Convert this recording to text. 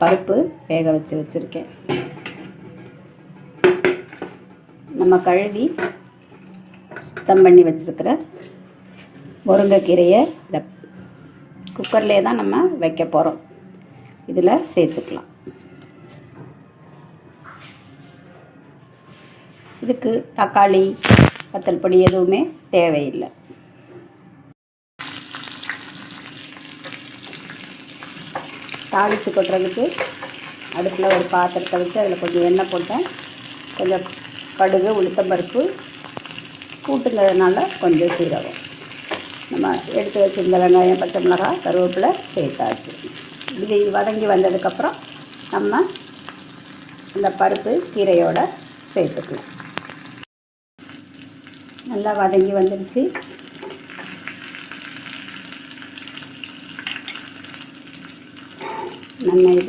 பருப்பு வேக வச்சு வச்சுருக்கேன். நம்ம கழுவி சுத்தம் பண்ணி வச்சுருக்கிற முருங்கைக்கீரையை இந்த குக்கர்லேயே தான் நம்ம வைக்க போகிறோம் இதில் சேர்த்துக்கலாம். இதுக்கு தக்காளி வத்தல் பொடி எதுவுமே தேவையில்லை. தாளித்து கொட்டுறதுக்கு அடுப்பில் ஒரு பாத்திரத்தை வச்சு அதில் கொஞ்சம் எண்ணெய் போட்டேன். கொஞ்சம் கடுகு உளுத்தம்பருப்பு கூட்டுங்கிறதுனால கொஞ்சம் சீரகம். நம்ம எடுத்து வச்சிருந்த வெங்காயம் பச்சை மிளகாய் கருவேப்பிலை சேர்த்தாச்சு. இது வதங்கி வந்ததுக்கப்புறம் நம்ம அந்த பருப்பு கீரையோடு சேர்த்துக்கலாம். நல்லா வதங்கி வந்துடுச்சு நம்ம இதை